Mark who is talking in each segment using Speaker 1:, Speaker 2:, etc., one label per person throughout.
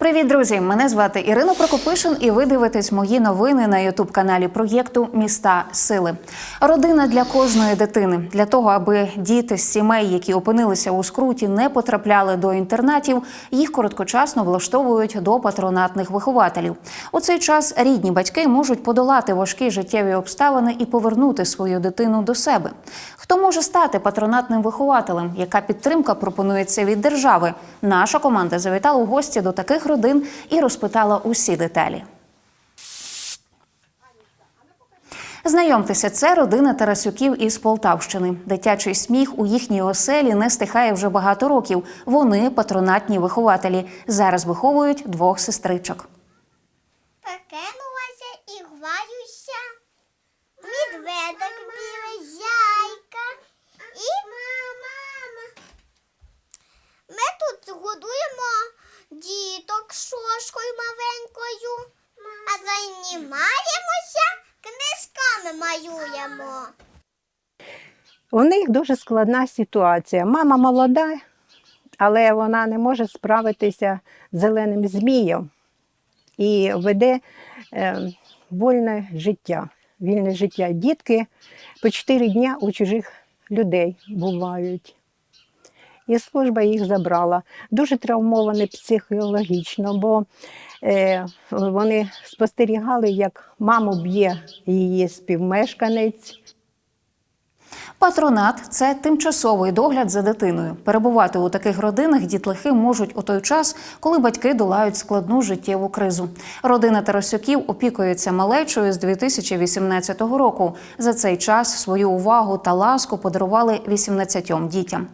Speaker 1: Привіт, друзі! Мене звати Ірина Прокопишин, і ви дивитесь мої новини на ютуб каналі проєкту Міста Сили. Родина для кожної дитини для того, аби діти з сімей, які опинилися у скруті, не потрапляли до інтернатів. Їх короткочасно влаштовують до патронатних вихователів. У цей час рідні батьки можуть подолати важкі життєві обставини і повернути свою дитину до себе. Хто може стати патронатним вихователем? Яка підтримка пропонується від держави? Наша команда завітала у гості до таких родин і розпитала усі деталі. Знайомтеся, це родина Тарасюків із Полтавщини. Дитячий сміх у їхній оселі не стихає вже багато років. Вони патронатні вихователі. Зараз виховують двох сестричок.
Speaker 2: Прокинулася і граюся. Медведик білий, зяйка і мама. Ми тут годуємо діток шошкою маленькою, а займаємося книжками малюємо.
Speaker 3: У них дуже складна ситуація. Мама молода, але вона не може справитися з зеленим змієм і веде е, вольне життя. Вільне життя. Дітки по 4 дня у чужих людей бувають. І служба їх забрала. Дуже травмовані психологічно, бо е, вони спостерігали, як маму б'є її співмешканець.
Speaker 1: Патронат це тимчасовий догляд за дитиною. Перебувати у таких родинах дітлахи можуть у той час, коли батьки долають складну життєву кризу. Родина Тарасюків опікується малечою з 2018 року. За цей час свою увагу та ласку подарували 18 дітям.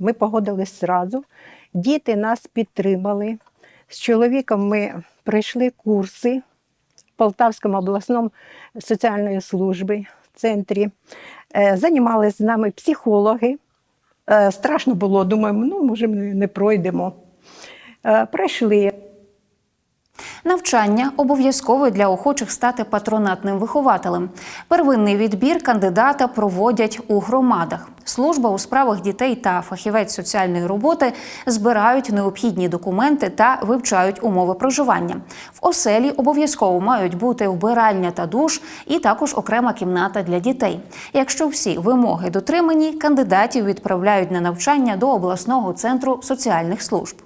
Speaker 3: Ми погодились зразу. Діти нас підтримали. З чоловіком ми пройшли курси в Полтавському обласному соціальної служби в центрі. Е, Займалися з нами психологи. Е, Страшно було, думаємо, ну, може, ми не пройдемо. Е, Пройшли.
Speaker 1: Навчання обов'язкове для охочих стати патронатним вихователем. Первинний відбір кандидата проводять у громадах. Служба у справах дітей та фахівець соціальної роботи збирають необхідні документи та вивчають умови проживання. В оселі обов'язково мають бути вбиральня та душ, і також окрема кімната для дітей. Якщо всі вимоги дотримані, кандидатів відправляють на навчання до обласного центру соціальних служб.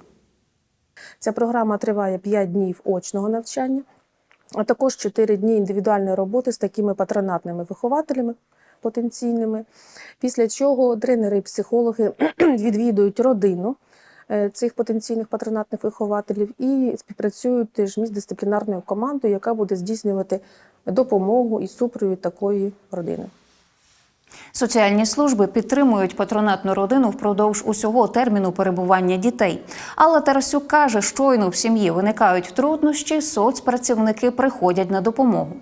Speaker 4: Ця програма триває 5 днів очного навчання, а також 4 дні індивідуальної роботи з такими патронатними вихователями потенційними. Після чого тренери і психологи відвідують родину е, цих потенційних патронатних вихователів і співпрацюють теж з дисциплінарною командою, яка буде здійснювати допомогу і супровід такої родини.
Speaker 1: Соціальні служби підтримують патронатну родину впродовж усього терміну перебування дітей. Алла Тарасюк каже, щойно в сім'ї виникають труднощі, соцпрацівники приходять на допомогу.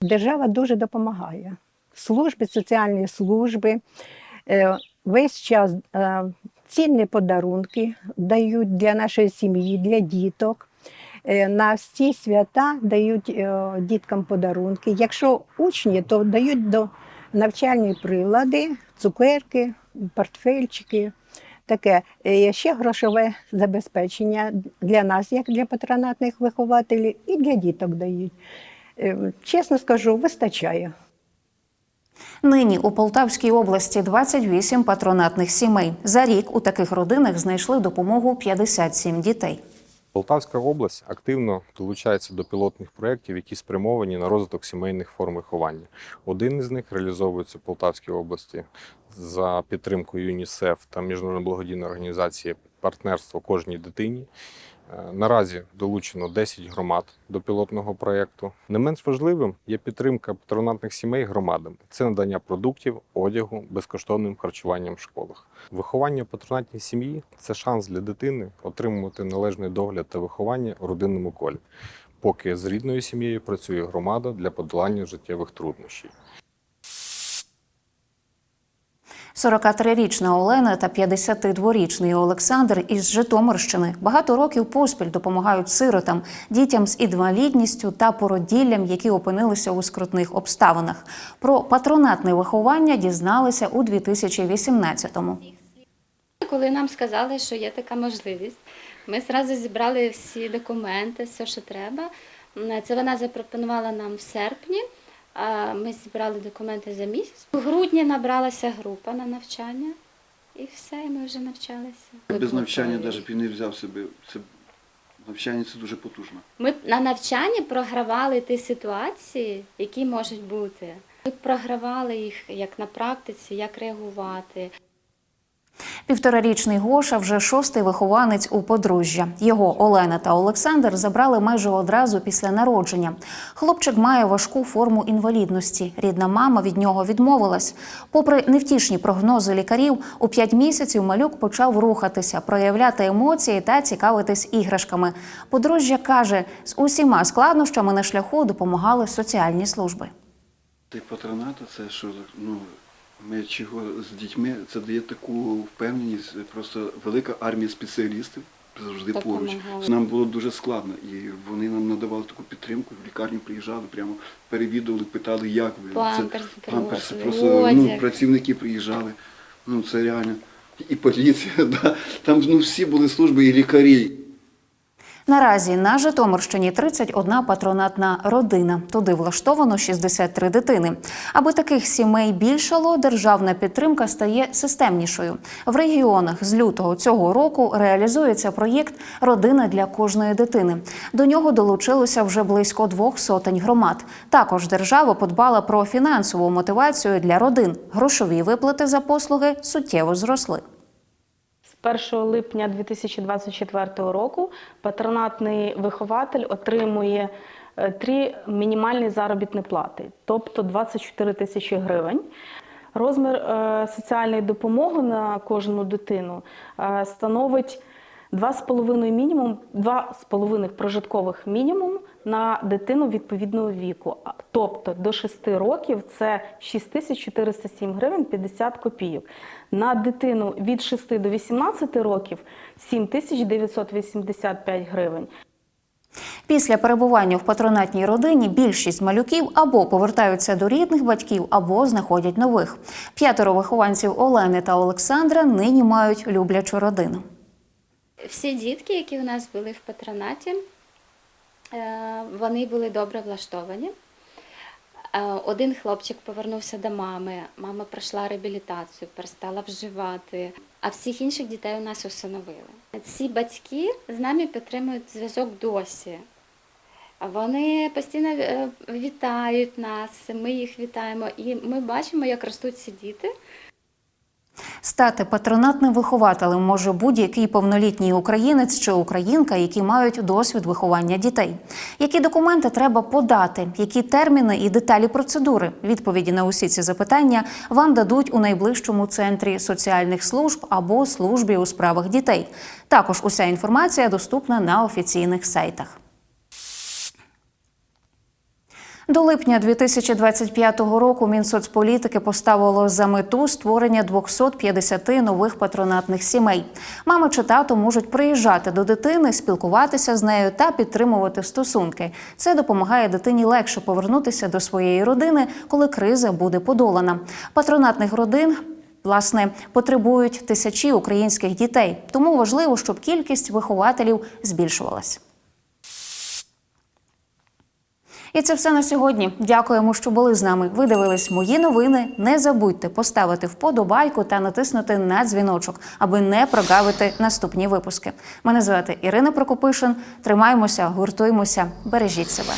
Speaker 3: Держава дуже допомагає. Служби, соціальні служби е, весь час е, цінні подарунки дають для нашої сім'ї, для діток. Е, На всі свята дають діткам подарунки. Якщо учні, то дають до навчальні прилади, цукерки, портфельчики. Таке ще грошове забезпечення для нас, як для патронатних вихователів, і для діток дають. Чесно скажу, вистачає.
Speaker 1: Нині у Полтавській області 28 патронатних сімей. За рік у таких родинах знайшли допомогу 57 дітей.
Speaker 5: Полтавська область активно долучається до пілотних проєктів, які спрямовані на розвиток сімейних форм виховання. Один із них реалізовується в Полтавській області за підтримкою ЮНІСЕФ та міжнародної благодійної організації партнерство кожній дитині. Е, Наразі долучено 10 громад до пілотного проєкту. Не менш важливим є підтримка патронатних сімей громадами. Це надання продуктів, одягу, безкоштовним харчуванням в школах. Виховання патронатній сім'ї це шанс для дитини отримувати належний догляд та виховання у родинному колі, поки з рідною сім'єю працює громада для подолання життєвих труднощів.
Speaker 1: 43-річна Олена та 52-річний Олександр із Житомирщини багато років поспіль допомагають сиротам, дітям з інвалідністю та породіллям, які опинилися у скрутних обставинах. Про патронатне виховання дізналися у 2018-му.
Speaker 6: коли нам сказали, що є така можливість, ми зразу зібрали всі документи, все, що треба. Це вона запропонувала нам в серпні. Ми зібрали документи за місяць. У грудні набралася група на навчання, і все, і ми вже навчалися.
Speaker 7: Без навчання навіть не взяв себе. Це навчання це дуже потужно.
Speaker 6: Ми на навчанні програвали ті ситуації, які можуть бути. Ми програвали їх як на практиці, як реагувати.
Speaker 1: Півторарічний Гоша вже шостий вихованець у подружжя. Його Олена та Олександр забрали майже одразу після народження. Хлопчик має важку форму інвалідності. Рідна мама від нього відмовилась. Попри невтішні прогнози лікарів, у п'ять місяців малюк почав рухатися, проявляти емоції та цікавитись іграшками. Подружжя каже, з усіма складнощами на шляху допомагали соціальні служби.
Speaker 7: Цей патронат, це що ну, ми чого з дітьми, це дає таку впевненість, просто велика армія спеціалістів завжди поруч.
Speaker 6: Допомагали.
Speaker 7: Нам було дуже складно, і вони нам надавали таку підтримку. В лікарню приїжджали, прямо перевідували, питали, як ви.
Speaker 6: Памперс
Speaker 7: памперси. Просто ну, працівники приїжджали. Ну це реально. І поліція, да. там ну, всі були служби, і лікарі.
Speaker 1: Наразі на Житомирщині 31 патронатна родина. Туди влаштовано 63 дитини. Аби таких сімей більшало, державна підтримка стає системнішою. В регіонах з лютого цього року реалізується проєкт Родина для кожної дитини. До нього долучилося вже близько двох сотень громад. Також держава подбала про фінансову мотивацію для родин. Грошові виплати за послуги суттєво зросли.
Speaker 8: З 1 липня 2024 року патронатний вихователь отримує е, три мінімальні заробітні плати, тобто 24 тисячі гривень. Розмір е, соціальної допомоги на кожну дитину е, становить 2,5 мінімум, 2,5 прожиткових мінімум на дитину відповідного віку. Тобто до 6 років це 6407 гривень 50 копійок. На дитину від 6 до 18 років 7985 гривень.
Speaker 1: Після перебування в патронатній родині більшість малюків або повертаються до рідних батьків, або знаходять нових. П'ятеро вихованців Олени та Олександра нині мають люблячу родину.
Speaker 6: Всі дітки, які у нас були в патронаті, е, вони були добре влаштовані. Е, Один хлопчик повернувся до мами, мама пройшла реабілітацію, перестала вживати, а всіх інших дітей у нас усиновили. Ці батьки з нами підтримують зв'язок досі. Вони постійно е, вітають нас, ми їх вітаємо, і ми бачимо, як ростуть ці діти.
Speaker 1: Стати патронатним вихователем може будь-який повнолітній українець чи українка, які мають досвід виховання дітей. Які документи треба подати, які терміни і деталі процедури? Відповіді на усі ці запитання вам дадуть у найближчому центрі соціальних служб або службі у справах дітей. Також уся інформація доступна на офіційних сайтах. До липня 2025 року Мінсоцполітики поставило за мету створення 250 нових патронатних сімей. Мами чи тато можуть приїжджати до дитини, спілкуватися з нею та підтримувати стосунки. Це допомагає дитині легше повернутися до своєї родини, коли криза буде подолана. Патронатних родин. Власне, потребують тисячі українських дітей, тому важливо, щоб кількість вихователів збільшувалась. І це все на сьогодні. Дякуємо, що були з нами. Ви дивились мої новини. Не забудьте поставити вподобайку та натиснути на дзвіночок, аби не прогавити наступні випуски. Мене звати Ірина Прокопишин. Тримаємося, гуртуємося, бережіть себе.